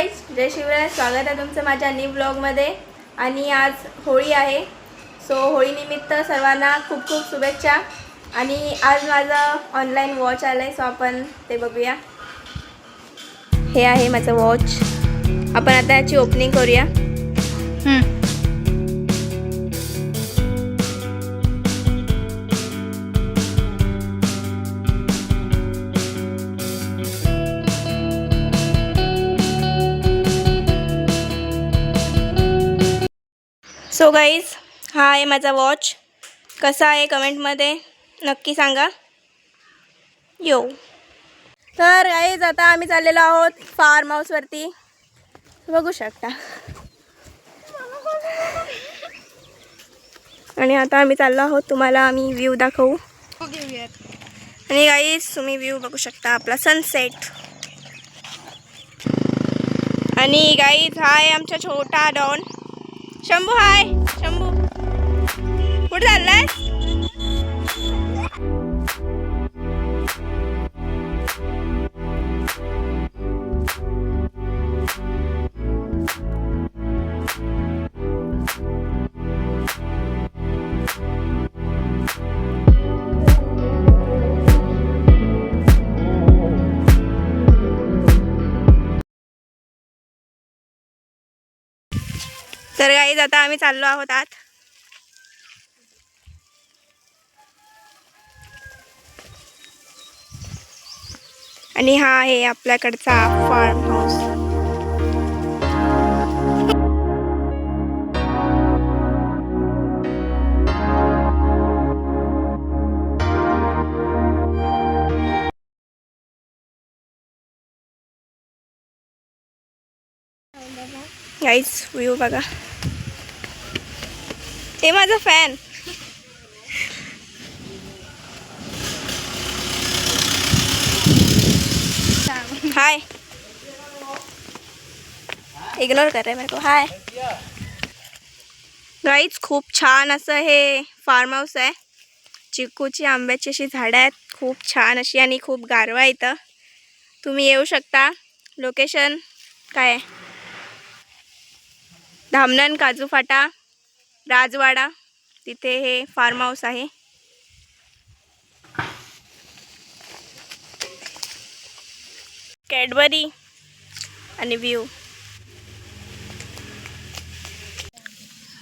Guys जय शिवराय स्वागत आहे तुमचं माझ्या न्यू ब्लॉगमध्ये आणि आज होळी आहे. सो होळीनिमित्त सर्वांना खूप खूप शुभेच्छा. आणि आज माझं ऑनलाईन वॉच आलं आहे सो आपण ते बघूया. हे आहे माझं वॉच आपण आता याची ओपनिंग करूया. सो गाईज हा आहे माझा वॉच कसा आहे कमेंटमध्ये नक्की सांगा. यो तर गाईज आता आम्ही चाललेलो आहोत फार्म हाऊसवरती बघू शकता. आणि आता आम्ही चाललो आहोत. तुम्हाला आम्ही व्ह्यू दाखवू. आणि गाईज तुम्ही व्ह्यू बघू शकता आपला सनसेट आणि गाईज हा आहे आमचा छोटा डॉन शंभू हाय. शंभू. कुठे चाललाय तर गाईज आता आम्ही चाललो आहोत आत. आणि हा आहे आपल्याकडचा फार्म हाऊस गाईज व्ह्यू बघा. हे माझा फॅन हाय इग्नोर कर रहे मेरे को. हाय गाईज खूप छान असं हे फार्म हाऊस आहे. चिकूची आंब्याची अशी झाडं आहेत. खूप छान अशी आणि खूप गारवा इथं. तुम्ही येऊ शकता. लोकेशन काय आहे? धामणन काजू फाटा राजवाडा तिथे हे फार्म हाऊस आहे. कॅडबरी आणि व्ह्यू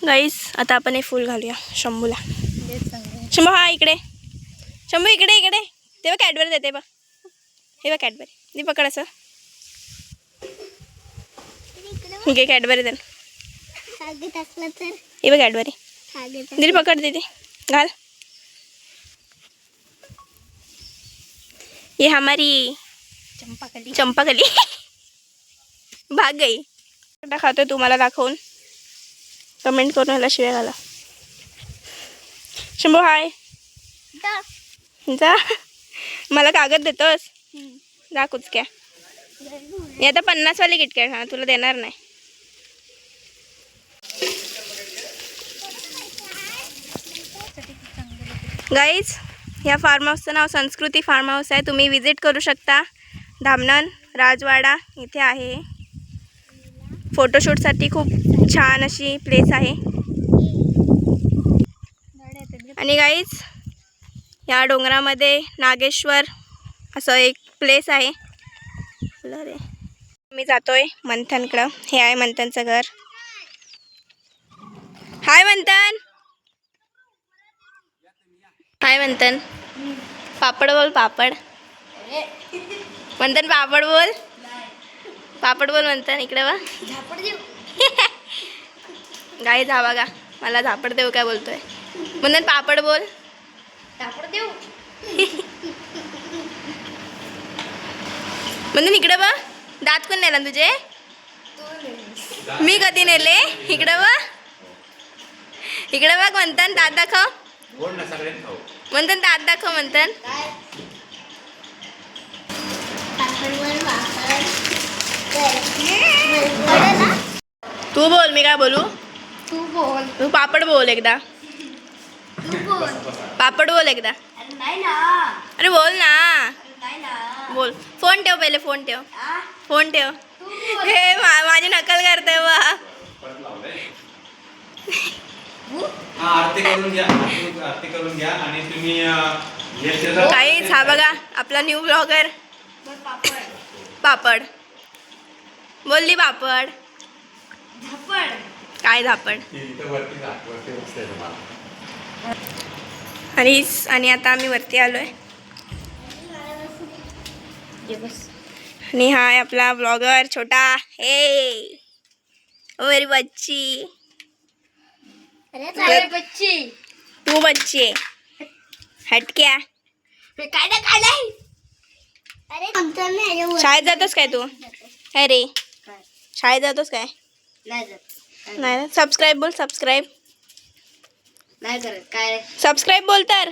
गाईस आता आपण हे फूल घालूया शंभूला. शंभू हा इकडे. शंभू इकडे इकडे. ते बघ कॅडबरी देते बघ. हे बघ कॅडबरी ती पकड असं. आहे कॅडबरी दे असलं तर हे बघ हागत दिली पकड दीदी. घाल. ये हमारी चंपाकली. चंपाकली. भाग गई. खातोय तुम्हाला दाखवून. कमेंट करून ह्याला शिव्या घाला. शंभू हाय. जा. मला कागद देतोस? जा कुचक्या मी आता पन्नासवाले किटकॅट हा तुला देणार नाही. गाईज ह्या फार्म हाऊसचं नाव संस्कृती फार्म हाऊस आहे. तुम्ही विजिट करू शकता. धामणन राजवाडा इथे आहे. फोटोशूटसाठी खूप छान अशी प्लेस आहे. आणि गाईज या डोंगरामध्ये नागेश्वर असं एक प्लेस आहे. रे. मी जातोय मंथनकडं. हे आहे मंथनचं घर. हाय मंथन! हाय मंथन. पापड बोल पापड. मंथन पापड बोल. पापड बोल मंथन इकडे वा झापड देऊ. गाई जा बघा. मला झापड देऊ काय बोलतोय. मंथन पापड बोल. झापड देऊ. मंथन इकडे बा दात कोण नेला तुझे? मी कधी नेले? इकडे बा इकडे बघ मंथन दात दाखव. गोड ना सगळ्यांनी खाऊ मंथन दात दाखव मंथन ना तू बोल मी काय बोलू? तू बोल. तू पापड बोल एकदा. तू बोल. पापड बोल एकदा. अरे नाही ना. अरे बोल ना. बोल. फोन ठेव पहिले फोन ठेव. आ? फोन ठेव. तू हे मा- माझी नकल करते वा हा आरती करून घ्या आरती करून घ्या आणि तुम्ही काहीच हा बघा आपला न्यू ब्लॉगर पापड. बोलली पापड. झापड. काय तुम्हाला आणि आणि आता आम्ही वरती आलोय. आणि हा आहे आपला ब्लॉगर छोटा. हे ओ मेरी बच्ची. अरे बच्ची. तू बच्ची आहे. हटक्या. काय ना अरे शाळेत जातोस काय तू? काय? रे शाळेत जातोस काय? नाही जात. नाही सबस्क्राईब बोल सबस्क्राईब नाही करत. काय? सबस्क्राईब बोल तर.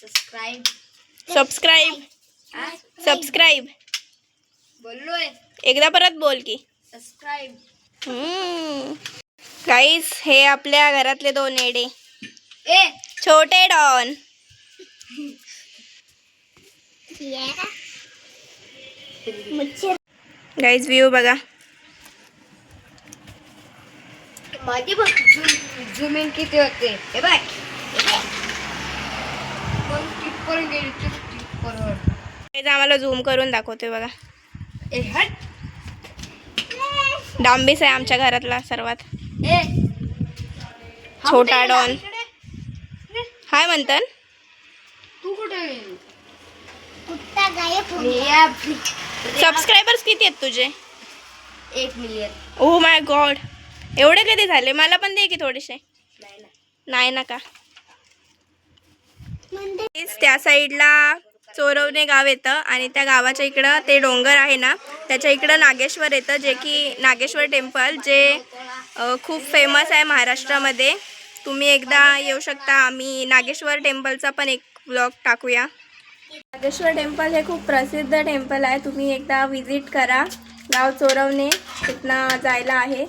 सबस्क्राईब सबस्क्राईब सबस्क्राईब बोललोय. एकदा परत बोल की. सबस्क्राईब गाईस हे आपल्या घरातले दोन एडे ए. छोटे डॉन. गाईज व्ह्यू बघा. माझी बघ झूम इन किती होते? हे बघ. आम्हाला झूम करून दाखवते बघा. डांबीस आहे आमच्या घरातला सर्वात. ए. छोटा डॉन हाय म्हणतात तू कुठे गायब सबस्क्रायबर्स किती आहेत तुझे? एक मिलियन ओ माय गॉड एवढे कधी झाले? मला पण दे की थोडेसे. नाही ना. का? त्या साईडला चोरवणे गाव येतं आणि त्या गावाच्या इकडं ते डोंगर आहे ना त्याच्या इकडं नागेश्वर येतं जे की नागेश्वर टेम्पल जे खूप फेमस आहे महाराष्ट्रामध्ये. तुम्ही एकदा येऊ शकता. आम्ही नागेश्वर टेम्पलचा पण एक ब्लॉग टाकूया. नागेश्वर टेम्पल हे खूप प्रसिद्ध टेम्पल आहे. तुम्ही एकदा विजिट करा. गाव चोरवणे तिथनं जायला आहे.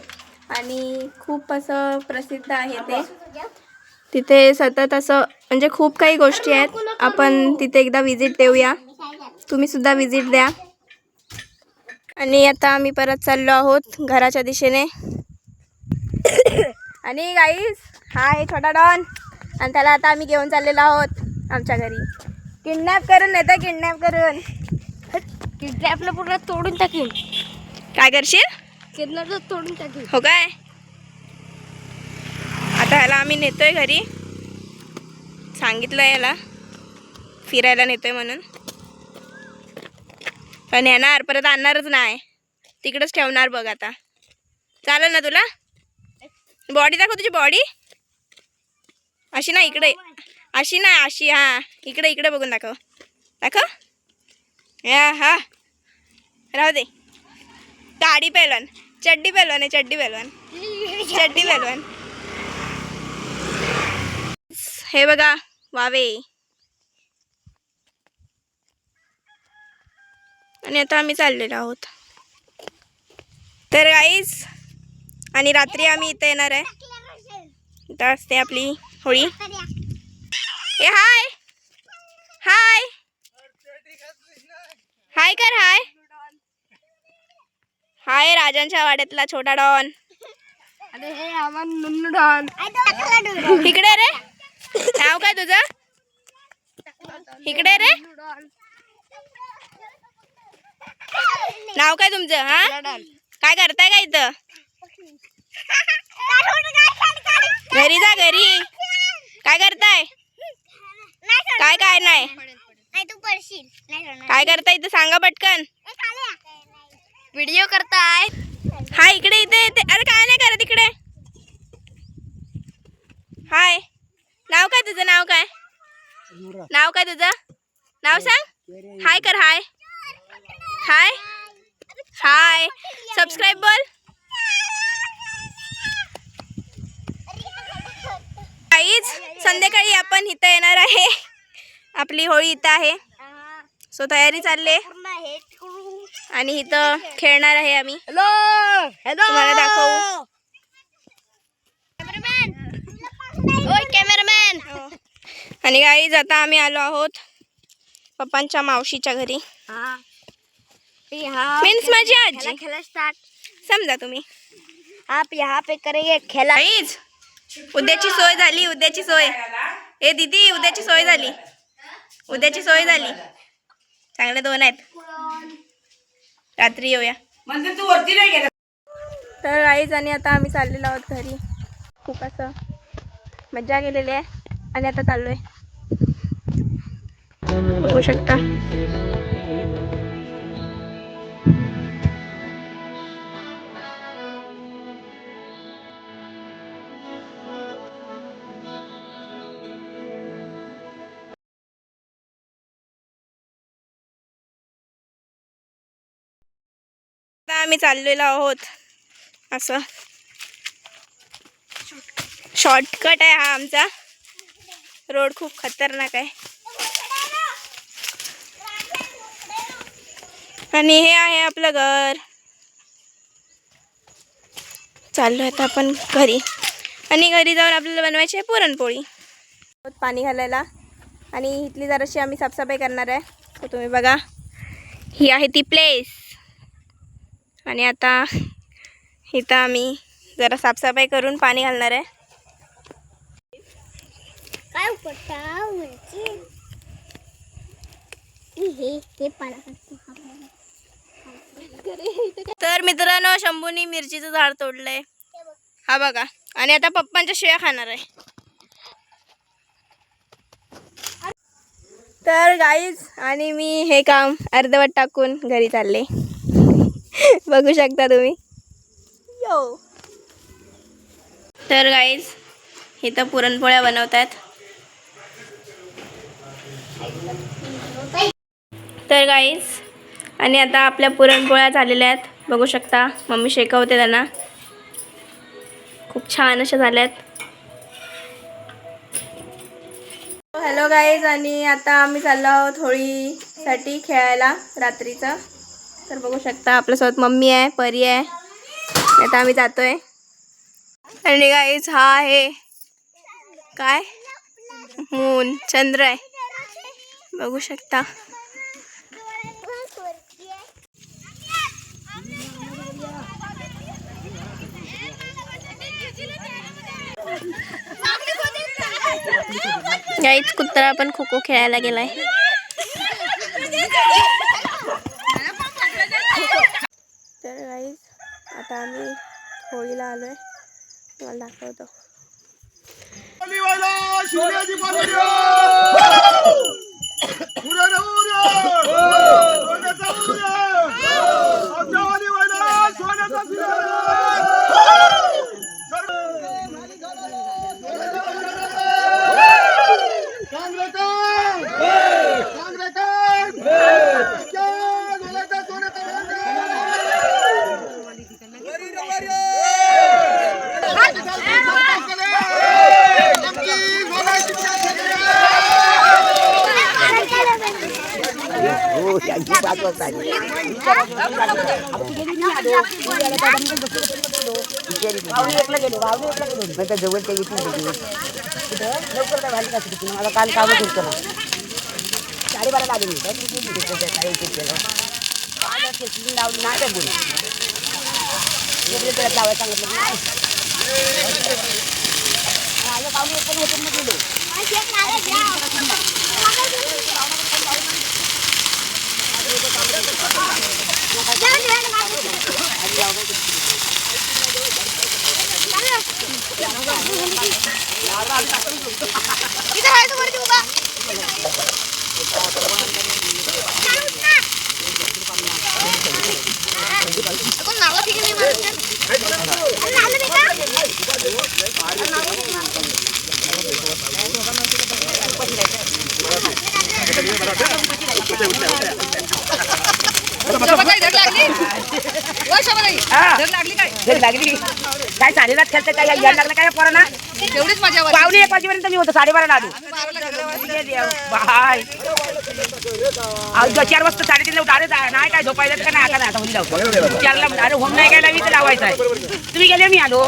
आणि खूप असं प्रसिद्ध आहे ते. तिथे सतत असं म्हणजे खूप काही गोष्टी आहेत. आपण तिथे एकदा विजिट देऊया. तुम्ही सुद्धा विजिट द्या. आणि आता आम्ही परत चाललो आहोत घराच्या दिशेने. आणि गाईस हा आहे छोटा डॉन आणि त्याला आता आम्ही घेऊन चाललेलो आहोत आमच्या घरी. किडनॅप करून येतं किडनॅप करून. किडनॅपला पूर्ण तोडून टाकीन. काय करशील? किडनॅपला तोडून टाकीन. हो काय? आता ह्याला आम्ही आहे घरी. सांगितलं याला. फिरायला नेतोय म्हणून. पण येणार परत आणणारच नाही. तिकडंच ठेवणार बघ आता. चालेल ना तुला? बॉडी दाखव तुझी बॉडी अशी ना इकडे. अशी ना अशी हा. इकडे इकडे बघून दाखव. दाखव. या हा. राहू दे. गाडी पेलवान. चड्डी पेलवान आहे चड्डी पेलवान. चड्डी पेलवान. हे बघा वावे. आणि आता आम्ही चाललेलो आहोत. तर गाईज आणि रात्री आम्ही इथे येणार आहे. इथं असते आपली होळी. ए हाय हाय हाय कर हाय हाय राजांच्या वाड्यातला छोटा डॉन. अरे हे आम्हाला नुन्नू डॉन इकडे रे नाव काय तुझं? इकडे रे. नाव काय तुमचं हा? काय करताय का इथं? घरी जा घरी. काय करताय? काय काय नाही? काय करताय इथं? सांगा पटकन. व्हिडिओ करताय. हा इकडे इथे इथे. अरे काय नाही करत इकडे. हाय. नाव काय तुझं? नाव काय? नाव काय तुझं? नाव सांग. हाय कर हाय. हाय. हाय. सबस्क्राईब बोल. काहीच संध्याकाळी आपण इथं येणार आहे. आपली होळी इथं आहे. सो तयारी चालली आहे. आणि इथं खेळणार आहे आम्ही. हॅलो हॅलो तुम्हाला दाखवू. ओय कॅमेरामॅन आणि गाईज आता आम्ही आलो आहोत पप्पांच्या मावशीच्या घरी. हा. यहाँ मीन्स माझी खेला आजी खेला स्टार्ट समजा तुम्ही. आप यहाँ पे करेंगे खेला काहीच उद्याची सोय झाली उद्याची सोय. ए दीदी उद्याची सोय झाली. उद्याची सोय झाली. चांगले दोन आहेत. रात्री येऊया. म्हणजे तू वरती नाही गेला. तर आईज आणि आता आम्ही चाललेलो आहोत घरी. खूप असं मज्जा केलेली आहे. आणि आता चाललोय. बघू शकता आम्ही चाललेलो आहोत. असं. शॉर्टकट आहे हा आमचा. रोड खूप खतरनाक आहे. आणि हे आहे आपलं घर. चाललो आता आपण घरी. आणि घरी जाऊन आपल्याला बनवायची आहे पुरणपोळी. पाणी घालायला. आणि इथली जराशी आम्ही साफसफाई करणार आहे. तर तुम्ही बघा. ही आहे ती प्लेस आणि आता इथं आम्ही जरा साफसफाई करून पाणी घालणार आहे. काय उपटा मिरची हे ते पाला तर मित्रांनो शंभूनी मिरचीचं झाड तोडलंय. हा बघा. आणि आता पप्पांच्या शिव्या खाणार आहे. तर गाईज आणि मी हे काम अर्धवट टाकून घरी चालले. बघू शकता तुम्ही. यो तर गाईज इथं पुरणपोळ्या बनवतात तर गाईज आणि आता आपल्या पुरणपोळ्या झालेल्या आहेत. बघू शकता मम्मी शेकवते त्यांना. खूप छान अशा झाल्या आहेत हॅलो गाईज आणि आता आम्ही चाललो आहोत होळीसाठी खेळायला रात्रीचं. तर बघू शकता आपल्यासोबत मम्मी आहे परी आहे. आता आम्ही जातोय. आणि गाईज हा आहे काय? मून चंद्र आहे. बघू शकता. गाईच कुत्रा पण खो खो खेळायला गेलाय. तर गाईज आता आम्ही होळीला आलोय. तुम्हाला दाखवतो. जवळच्या लवकर काय झाली का तिथे मला काल काम करतो ना साडेबारा आले मी केलं लावली नाही काय बोल. लावायला सांगितलं नाही. आलं पाहुणे पण होतं ना गेलो. इधर आए तो वरती उबा এখন নালা থেকে নেই মারতে নালা থেকে সবাই ধর লাগলি ওই সবাই ধর লাগলি लागली. काय साडेसात खेळते काय? यायला लागलं काय पोरांना? तेवढीच माझ्या पावणे एक वाजेपर्यंत मी होतो साडेबारा आलो. बाय. चार वाजता साडेतीन लावतो अरे नाही काय झोपायला का नाही? आता नाही आता होली लावतो चारला अरे होम नाही काय लावी तर लावायचं आहे. तुम्ही गेले मी आलो.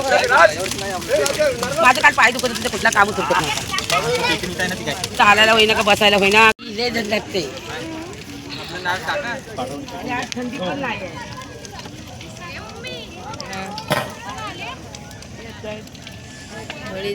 माझं काल पाय दुखत होतं कुठला काम होत चालायला होईना का बसायला होईना? लय आणि आज थंडी पण नाही आहे. होळी